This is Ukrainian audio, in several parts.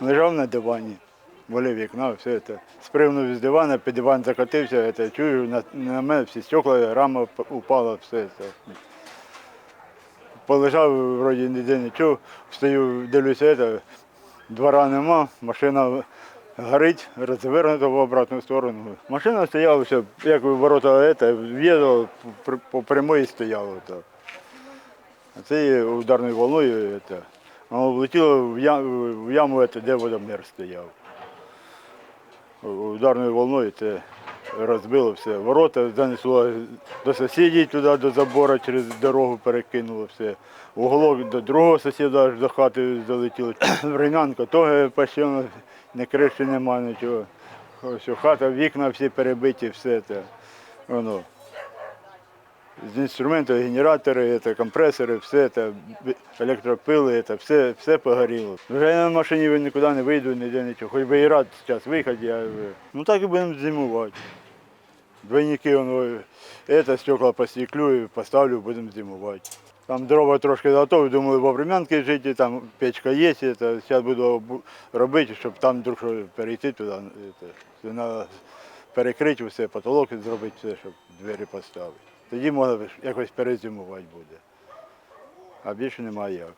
Лежав на дивані, болі вікна, все це. Спригнув з дивана, під диван закотився, це, чую, на, на мене всі стекла, рама упала, все це. Полежав, вроді ніде нічого, стою, дивлюся, це, двора нема, машина горить, розвернута в обратну сторону. Машина стояла, все, як ворота в'їздила, по, прямої стояла. Це ударною волною. Це. Воно влетіло в яму, в яму де водомір стояв. Ударною волною це розбило все. Ворота занесло до сусідів туди, до забору, через дорогу перекинуло все. Уголок до другого сусіда аж до хати залетіло. Ринянка того почти не криші нема нічого. Хата, вікна всі перебиті, все це. Воно з інструментів, генератори, це, компресори, все це, електропили, це, все, все погоріло. Вже я на машині нікуди не вийду, ніде нічого. Хоч би і рад зараз виїхати, я. Ну так і будемо зимувати. Двойники, воно, це стекла постеклю і поставлю, будемо зимувати. Там дрова трошки готові, думали, в врем'янки жити, там печка є, зараз буду робити, щоб там вдруг перейти туди. Це, це, перекрити все, потолок зробити все, щоб двері поставити. Тоді можна якось перезимувати буде. А більше немає як.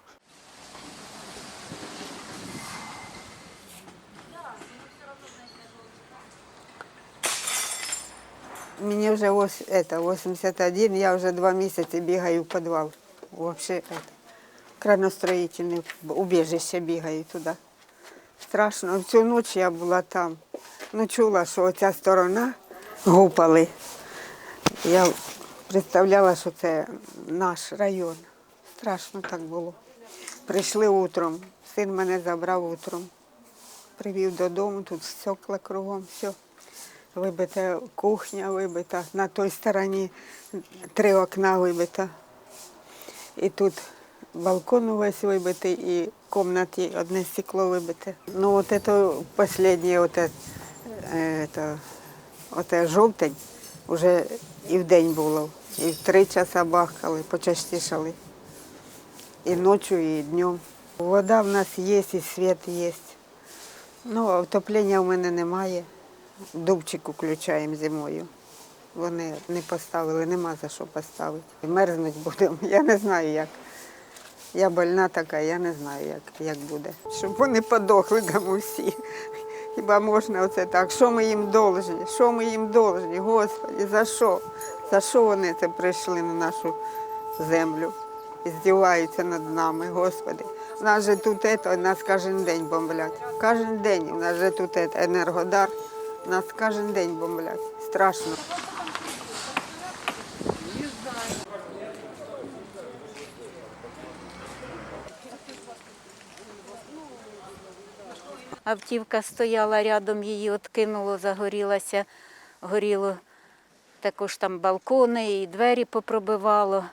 Мені вже ось, это, 81, я вже два місяці бігаю в підвал. Вообще, краностроїтельне убіжище бігаю туди. Страшно. Всю ніч я була там. Ну, чула, що оця сторона гупали. Я представляла, що це наш район. Страшно так було. Прийшли утром. Син мене забрав утром. Привів додому, тут стекла кругом, все. Вибита кухня вибита, на той стороні три окна вибита. І тут балкон увесь вибитий, і кімнаті одне стекло вибите. Ну, от це останнє, от це, е, оте жовтень, вже і в день було. І в три часа бахкали, почастішали. І ночі, і днем. Вода в нас є, і світ є. Ну, отоплення в мене немає. Дубчик включаємо зимою. Вони не поставили, нема за що поставити. Мерзнуть будемо. Я не знаю як. Я больна така, я не знаю, як, як буде. Щоб вони подохли там усі. Хіба можна оце так? Що ми їм должні? Що ми їм должні? Господи, за що? За що вони це прийшли на нашу землю? І здіваються над нами, Господи. У нас же тут это, нас кожен день бомблять. Кожен день у нас же тут это, енергодар. Нас кожен день бомблять. Страшно. Автівка стояла рядом, її откинуло, загорілася, горіло. Також там балкони і двері попробивало.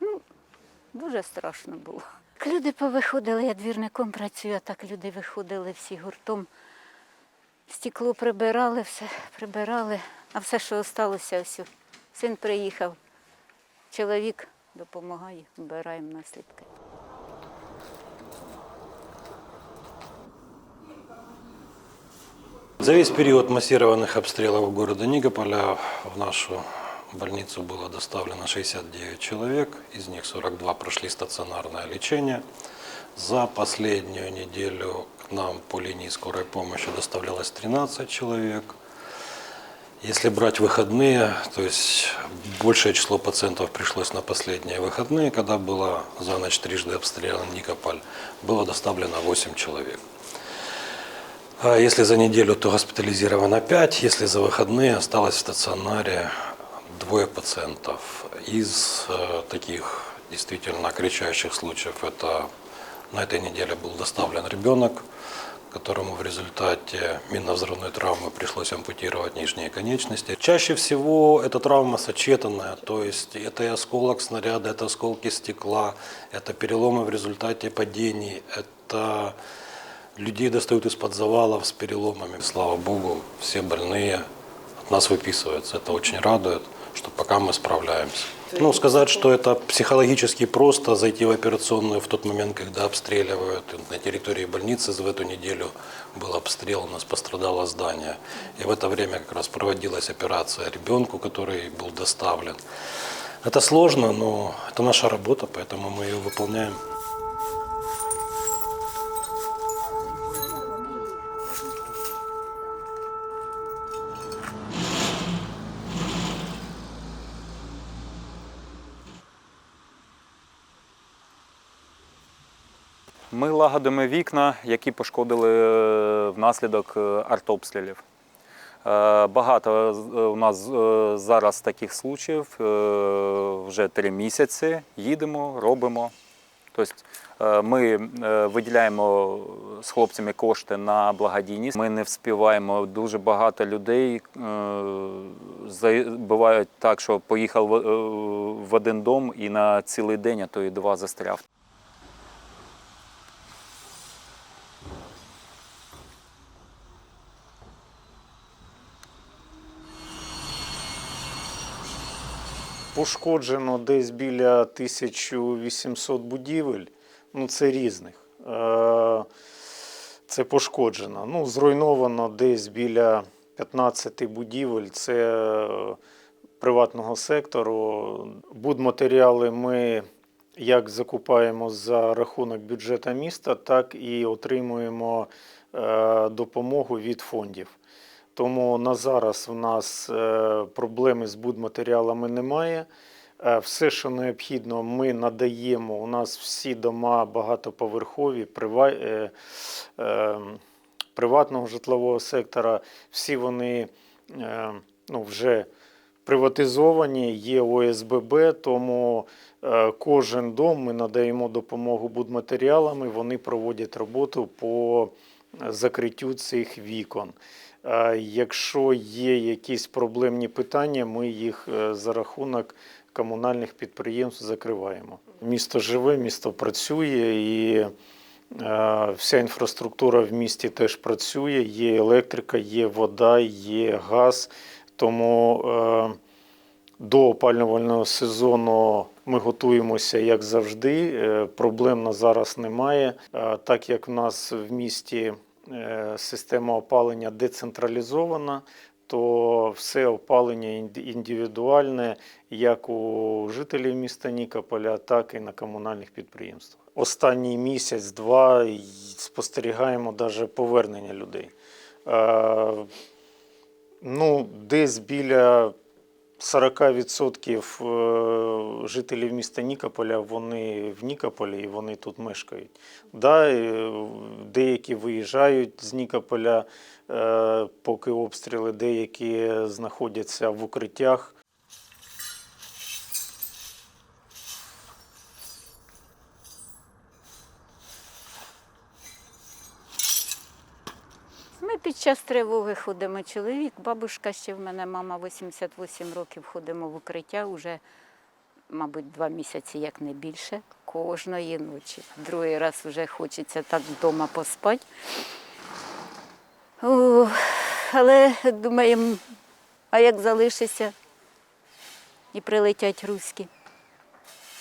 Ну, дуже страшно було. Люди повиходили, я двірником працюю, а так люди виходили всі гуртом. Стекло прибирали, все прибирали, а все, що залишилося, ось. Син приїхав, чоловік допомагає, вбираємо наслідки. За весь период массированных обстрелов города Никополя в нашу больницу было доставлено 69 человек, из них 42 прошли стационарное лечение. За последнюю неделю к нам по линии скорой помощи доставлялось 13 человек. Если брать выходные, то есть большее число пациентов пришлось на последние выходные, когда было за ночь трижды обстрелян Никополь, было доставлено 8 человек. А Если за неделю, то госпитализировано 5, если за выходные осталось в стационаре двое пациентов. Из э, таких действительно кричащих случаев это на этой неделе был доставлен ребенок, которому в результате минно-взрывной травмы пришлось ампутировать нижние конечности. Чаще всего эта травма сочетанная, то есть это и осколок снаряда, это осколки стекла, это переломы в результате падений, это Людей достают из-под завалов с переломами. Слава Богу, все больные от нас выписываются. Это очень радует, что пока мы справляемся. Ну, сказать, что это психологически просто зайти в операционную в тот момент, когда обстреливают. На территории больницы в эту неделю был обстрел, у нас пострадало здание. И в это время как раз проводилась операция ребенку, который был доставлен. Это сложно, но это наша работа, поэтому мы ее выполняем. Ми лагодимо вікна, які пошкодили е, внаслідок е, артобстрілів. Е, Багато у нас зараз таких случаїв. Вже три місяці їдемо, робимо. Тобто ми виділяємо з хлопцями кошти на благодійність. Ми не вспіваємо дуже багато людей. Буває так, що поїхав в один дом і на цілий день, а то і два застряв. Пошкоджено десь біля 1800 будівель. Ну, це різних. Е, Це пошкоджено. Ну, зруйновано десь біля 15 будівель. Це е, приватного сектору. Будматеріали ми як закупаємо за рахунок бюджету міста, так і отримуємо е, допомогу від фондів. Тому на зараз в нас е, проблеми з будматеріалами немає. Е, Все, що необхідно, ми надаємо. У нас всі дома багатоповерхові, е, приватного житлового сектора, всі вони ну, вже приватизовані, є ОСББ, тому кожен дом ми надаємо допомогу будматеріалами, вони проводять роботу по закриттю цих вікон. Якщо є якісь проблемні питання, ми їх е, за рахунок комунальних підприємств закриваємо. Місто живе, місто працює і е, вся інфраструктура в місті теж працює. Є електрика, є вода, є газ. Тому е, до опалювального сезону ми готуємося як завжди. Е, Проблем на зараз немає. Е, Так як в нас в місті е, система опалення децентралізована, то все опалення індивідуальне як у жителів міста Нікополя, так і на комунальних підприємствах. Останній місяць-два спостерігаємо навіть повернення людей. Ну, десь біля 40% е, жителів міста Нікополя вони в Нікополі і вони тут мешкають. Да, е, деякі виїжджають з Нікополя, е, поки обстріли, деякі знаходяться в укриттях. Під час тривоги ходимо чоловік, бабушка ще в мене, мама 88 років, ходимо в укриття вже, мабуть, два місяці, як не більше, кожної ночі. Другий раз вже хочеться так вдома поспати. О, але думаємо, а як залишиться і прилетять руські.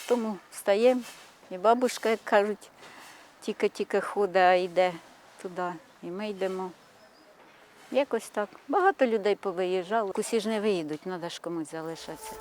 Тому встаємо, і бабушка, як кажуть, тільки-тільки ходить, а йде туди. І ми йдемо. Якось так. Багато людей повиїжджало. Усі ж не виїдуть, треба ж комусь залишатися.